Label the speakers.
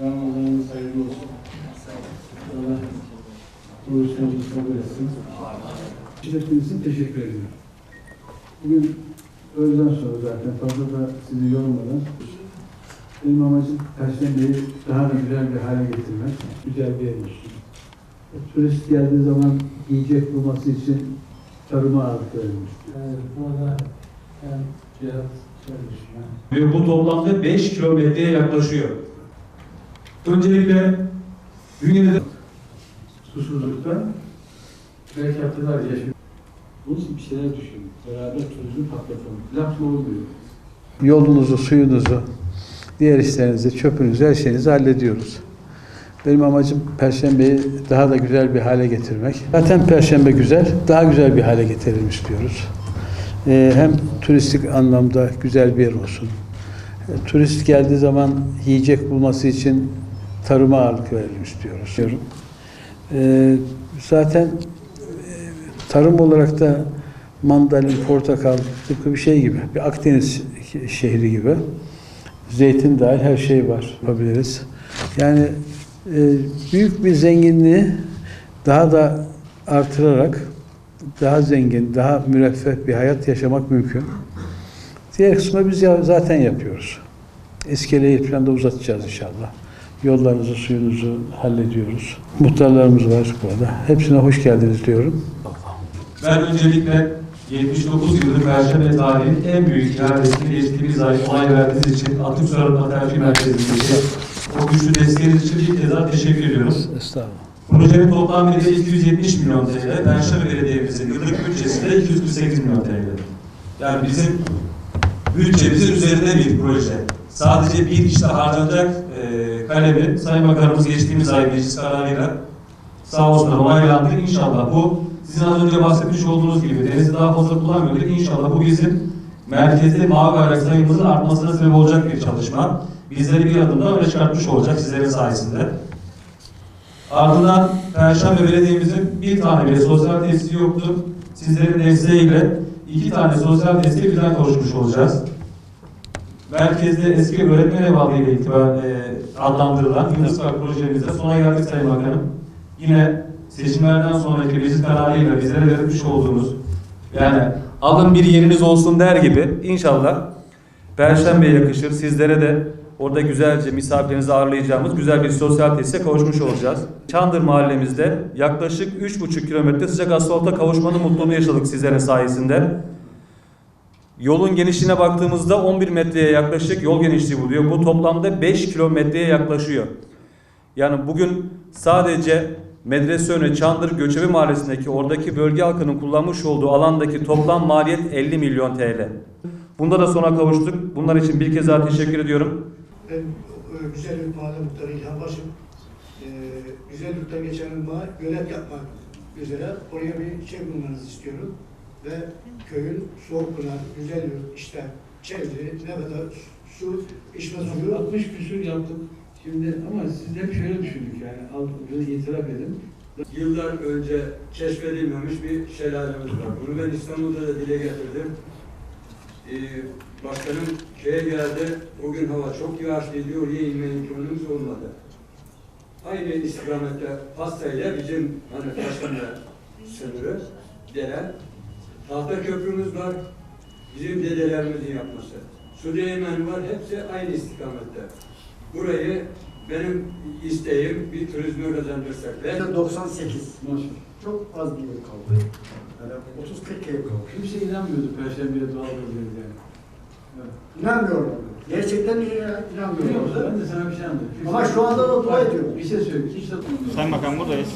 Speaker 1: Ramazanınız hayırlı olsun. Allah oruçlarınızı kabul etsin. Şirketiniz için teşekkür ediyorum. Bugün öğleden sonra zaten fazla da sizi yormadan benim amacım Perşembe'yi daha da güzel bir hale getirmek, güzel bir yer olsun. Turist geldiği zaman yiyecek bulması için tarıma ağırlık verilmiş. Yani burada çalışma,
Speaker 2: Ve bu toplamda 5 kilometreye yaklaşıyor. Öncelikle bünyede
Speaker 1: susuzluktan belki haftalar yaşıyor. Bunun için bir şeyler düşünün. Beraber turizmi patlatalım. Lafla olmuyor.
Speaker 3: Yolunuzu, suyunuzu, diğer işlerinizi, çöpünüzü, her şeyinizi hallediyoruz. Benim amacım Perşembeyi daha da güzel bir hale getirmek. Zaten Perşembe güzel, daha güzel bir hale getirelim istiyoruz. Ee, hem turistik anlamda güzel bir yer olsun. Ee, turist geldiği zaman yiyecek bulması için tarıma ağırlık verelim istiyoruz. Diyorum. Ee, zaten e, tarım olarak da mandalin, portakal tıpkı bir şey gibi. Bir Akdeniz şehri gibi. Zeytin dahil her şey var yapabiliriz. Yani e, büyük bir zenginliği daha da artırarak daha zengin, daha müreffeh bir hayat yaşamak mümkün. Diğer kısmı biz ya- zaten yapıyoruz. İskeleyi falan da uzatacağız inşallah. Yollarınızı, suyunuzu hallediyoruz. Muhtarlarımız var burada. Hepsine hoş geldiniz diyorum.
Speaker 2: ben öncelikle 79 yıllık Perşembe tarihinin en büyük iadesini geçtiğimiz ay olay verdiğiniz için Atık Su Arıtma Tercih Merkezi'ndeki o güçlü desteğiniz için bir kez daha teşekkür ediyoruz.
Speaker 3: Estağfurullah.
Speaker 2: Projenin toplam bedeli 270 milyon TL, Perşembe Belediye'mizin yıllık bütçesi de 248 milyon TL. Yani bizim bütçemizin üzerinde bir proje. Sadece bir işte harcanacak e, kalemi Sayın Bakanımız geçtiğimiz ay meclis kararıyla sağ olsun onaylandı. İnşallah bu sizin az önce bahsetmiş olduğunuz gibi denizi daha fazla kullanmıyorduk. İnşallah bu bizim merkezde mavi bayrak sayımızın artmasına sebep olacak bir çalışma. Bizleri bir adım daha öne çıkartmış olacak sizlerin sayesinde. Ardından Perşembe Belediye'mizin bir tane bile sosyal tesisi yoktu. Sizlerin desteğiyle iki tane sosyal tesise birden kavuşmuş olacağız. Merkezde eski öğretmen ev adı ile e, adlandırılan Yunus Park projemizde sona geldik Sayın Bakanım. Yine seçimlerden sonraki meclis kararıyla bizlere vermiş olduğunuz yani alın bir yeriniz olsun der gibi inşallah Perşembe'ye yakışır. Sizlere de orada güzelce misafirinizi ağırlayacağımız güzel bir sosyal tesise kavuşmuş olacağız. Çandır mahallemizde yaklaşık 3,5 kilometre sıcak asfalta kavuşmanın mutluluğunu yaşadık sizlerin sayesinde. Yolun genişliğine baktığımızda 11 metreye yaklaşık yol genişliği buluyor. Bu toplamda 5 kilometreye yaklaşıyor. Yani bugün sadece medrese önü Çandır Göçebe Mahallesi'ndeki oradaki bölge halkının kullanmış olduğu alandaki toplam maliyet 50 milyon TL. Bunda da sona kavuştuk. Bunlar için bir kez daha teşekkür ediyorum.
Speaker 4: Ben e, güzel bir mahalle muhtarı İlhan Başım. E, güzel yurttan geçen ırmağa gölet yapmak üzere oraya bir şey bulmanızı istiyorum. Ve köyün Soğukpınar, Güzel Yurt, işte çevre, ne kadar su, içme suyu
Speaker 1: 60 küsür yaptık. Şimdi ama siz hep şöyle düşündük yani. Bunu itiraf edin.
Speaker 5: Yıllar önce keşfedilmemiş bir şelalemiz var. Bunu ben İstanbul'da da dile getirdim. Ee, başkanım şeye geldi, o gün hava çok yağışlıydı, oraya inme imkanımız olmadı. Aynı istikamette hastayla bizim hani başkanla sınırı dere. Tahta köprümüz var, bizim dedelerimizin yapması. Değirmeni var, hepsi aynı istikamette. Burayı benim isteğim bir turizme kazandırsak. Ve
Speaker 4: 98.
Speaker 1: Maşallah.
Speaker 4: Çok az bir yıl kaldı. Yani 30-40 ev kaldı.
Speaker 1: Kimse inanmıyordu Perşembe'ye doğal gazıydı yani. Evet.
Speaker 4: İnanmıyorum. Gerçekten inanmıyorum.
Speaker 1: musun? Ben de sana bir şey anlatayım.
Speaker 4: Ama şu anda da dua ediyorum.
Speaker 1: Bir şey söyleyeyim.
Speaker 6: Sayın Bakan buradayız.